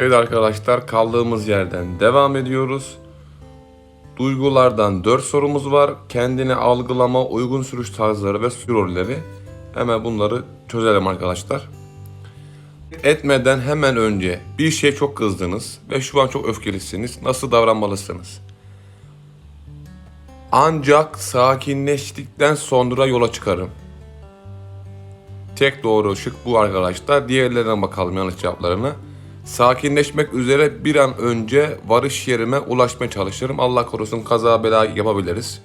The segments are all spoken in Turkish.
Evet arkadaşlar kaldığımız yerden devam ediyoruz. Duygulardan 4 sorumuz var. Kendini algılama, uygun sürüş tarzları ve sürü rolleri. Hemen bunları çözelim arkadaşlar. Etmeden hemen önce bir şeye çok kızdınız ve şu an çok öfkelisiniz. Nasıl davranmalısınız? Ancak sakinleştikten sonra yola çıkarım. Tek doğru şık bu arkadaşlar. Diğerlerine bakalım yanlış cevaplarına. Sakinleşmek üzere bir an önce varış yerime ulaşmaya çalışırım. Allah korusun kaza bela yapabiliriz.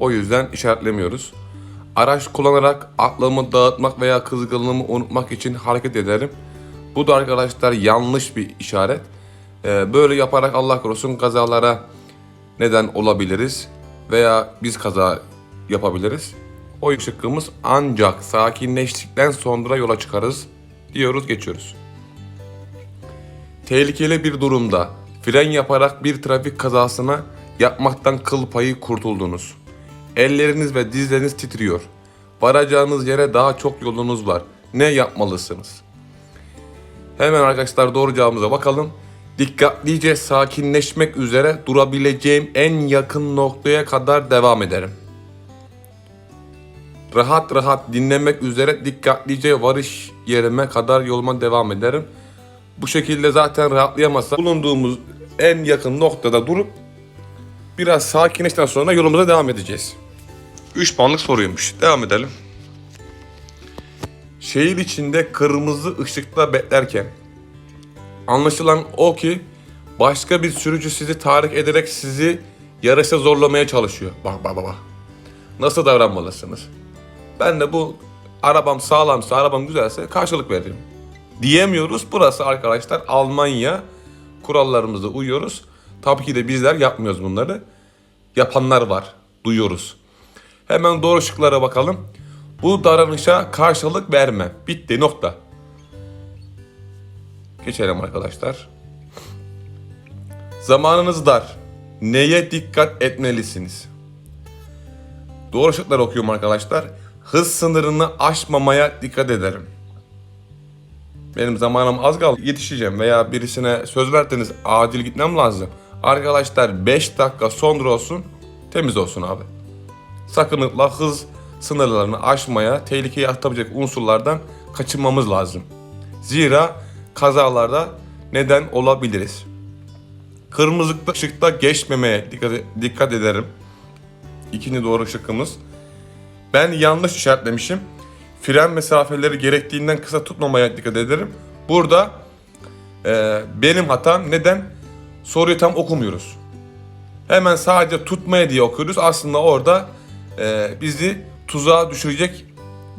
O yüzden işaretlemiyoruz. Araç kullanarak aklımı dağıtmak veya kızgınlığımı unutmak için hareket ederim. Bu da arkadaşlar yanlış bir işaret. Ee, böyle yaparak Allah korusun kazalara neden olabiliriz veya biz kaza yapabiliriz. O şıkkımız ancak sakinleştikten sonra yola çıkarız diyoruz geçiyoruz. Tehlikeli bir durumda fren yaparak bir trafik kazasına yapmaktan kıl payı kurtuldunuz. Elleriniz ve dizleriniz titriyor. Varacağınız yere daha çok yolunuz var. Ne yapmalısınız? Hemen arkadaşlar doğru cevabımıza bakalım. Dikkatlice sakinleşmek üzere durabileceğim en yakın noktaya kadar devam ederim. Rahat rahat dinlemek üzere dikkatlice varış yerime kadar yoluma devam ederim. Bu şekilde zaten rahatlayamazsak bulunduğumuz en yakın noktada durup biraz sakinleştikten sonra yolumuza devam edeceğiz. 3 puanlık soruymuş. Devam edelim. Şehir içinde kırmızı ışıkta beklerken anlaşılan o ki başka bir sürücü sizi tahrik ederek sizi yarışa zorlamaya çalışıyor. Bak bak. bak. Nasıl davranmalısınız? Ben de bu arabam sağlamsa, arabam güzelse karşılık veririm. Diyemiyoruz. Burası arkadaşlar Almanya. Kurallarımıza uyuyoruz. Tabii ki de bizler yapmıyoruz bunları. Yapanlar var. Duyuyoruz. Hemen doğru şıklara bakalım. Bu davranışa karşılık verme. Bitti nokta. Geçelim arkadaşlar. Zamanınız dar. Neye dikkat etmelisiniz? Doğru şıklar okuyorum arkadaşlar. Hız sınırını aşmamaya dikkat ederim. Benim zamanım az kaldı yetişeceğim veya birisine söz verdiniz acil gitmem lazım. Arkadaşlar 5 dakika sonra olsun temiz olsun abi. Sakınlıkla hız sınırlarını aşmaya, tehlikeye atabilecek unsurlardan kaçınmamız lazım. Zira kazalarda neden olabiliriz. Kırmızı ışıkta geçmemeye dikkat, dikkat ederim. İkinci doğru şıkkımız. Ben yanlış işaretlemişim. Fren mesafeleri gerektiğinden kısa tutmamaya dikkat ederim. Burada e, benim hatam neden? Soruyu tam okumuyoruz. Hemen sadece tutmaya diye okuyoruz. Aslında orada e, bizi tuzağa düşürecek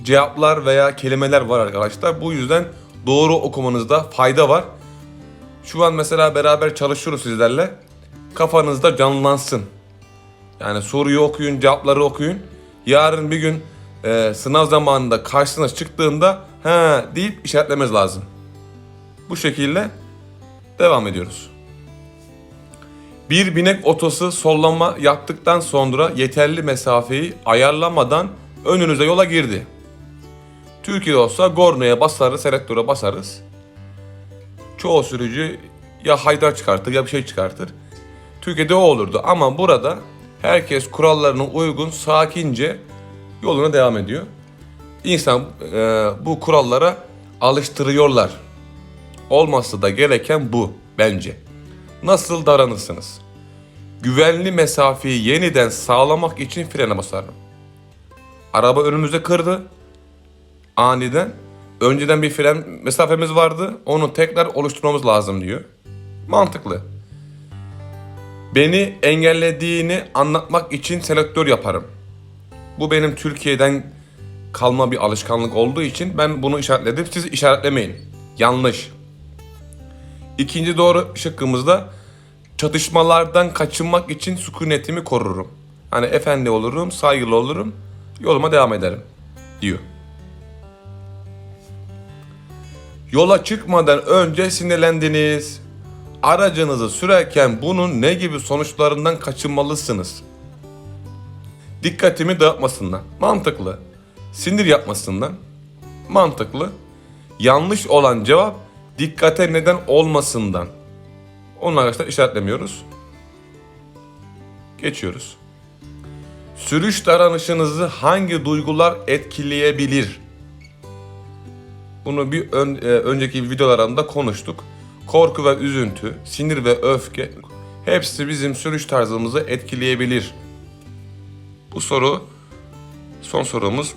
cevaplar veya kelimeler var arkadaşlar. Bu yüzden doğru okumanızda fayda var. Şu an mesela beraber çalışıyoruz sizlerle. Kafanızda canlansın. Yani soruyu okuyun, cevapları okuyun. Yarın bir gün e, sınav zamanında karşısına çıktığında he deyip işaretlemez lazım. Bu şekilde devam ediyoruz. Bir binek otosu sollama yaptıktan sonra yeterli mesafeyi ayarlamadan önünüze yola girdi. Türkiye'de olsa Gorno'ya basarız, selektöre basarız. Çoğu sürücü ya haydar çıkartır ya bir şey çıkartır. Türkiye'de o olurdu ama burada herkes kurallarına uygun sakince yoluna devam ediyor. İnsan e, bu kurallara alıştırıyorlar. Olması da gereken bu bence. Nasıl davranırsınız? Güvenli mesafeyi yeniden sağlamak için frene basarım. Araba önümüze kırdı. Aniden. Önceden bir fren mesafemiz vardı. Onu tekrar oluşturmamız lazım diyor. Mantıklı. Beni engellediğini anlatmak için selektör yaparım. Bu benim Türkiye'den kalma bir alışkanlık olduğu için ben bunu işaretledim. Siz işaretlemeyin. Yanlış. İkinci doğru şıkkımızda çatışmalardan kaçınmak için sükunetimi korurum. Hani efendi olurum, saygılı olurum, yoluma devam ederim diyor. Yola çıkmadan önce sinirlendiniz. Aracınızı sürerken bunun ne gibi sonuçlarından kaçınmalısınız? Dikkatimi dağıtmasından. Mantıklı. Sinir yapmasından. Mantıklı. Yanlış olan cevap dikkate neden olmasından. Onu arkadaşlar işaretlemiyoruz. Geçiyoruz. Sürüş davranışınızı hangi duygular etkileyebilir? Bunu bir ön- e, önceki videolarımda konuştuk. Korku ve üzüntü, sinir ve öfke hepsi bizim sürüş tarzımızı etkileyebilir. Bu soru son sorumuz.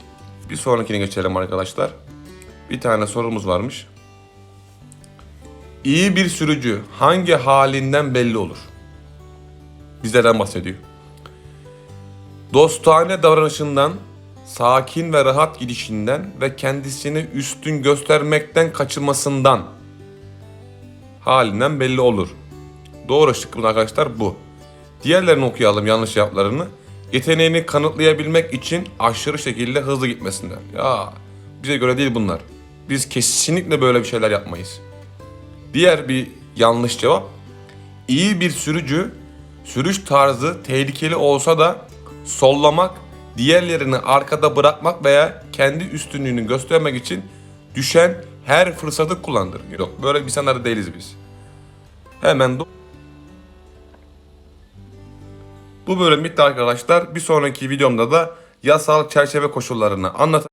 Bir sonrakine geçelim arkadaşlar. Bir tane sorumuz varmış. İyi bir sürücü hangi halinden belli olur? Bizlerden bahsediyor. Dostane davranışından, sakin ve rahat gidişinden ve kendisini üstün göstermekten kaçınmasından halinden belli olur. Doğru şıkkımız arkadaşlar bu. Diğerlerini okuyalım yanlış cevaplarını. Yeteneğini kanıtlayabilmek için aşırı şekilde hızlı gitmesinden. Ya bize göre değil bunlar. Biz kesinlikle böyle bir şeyler yapmayız. Diğer bir yanlış cevap. İyi bir sürücü sürüş tarzı tehlikeli olsa da sollamak, diğerlerini arkada bırakmak veya kendi üstünlüğünü göstermek için düşen her fırsatı kullanır. Yok böyle insanlar değiliz biz. Hemen do- Bu bölüm bitti arkadaşlar. Bir sonraki videomda da yasal çerçeve koşullarını anlat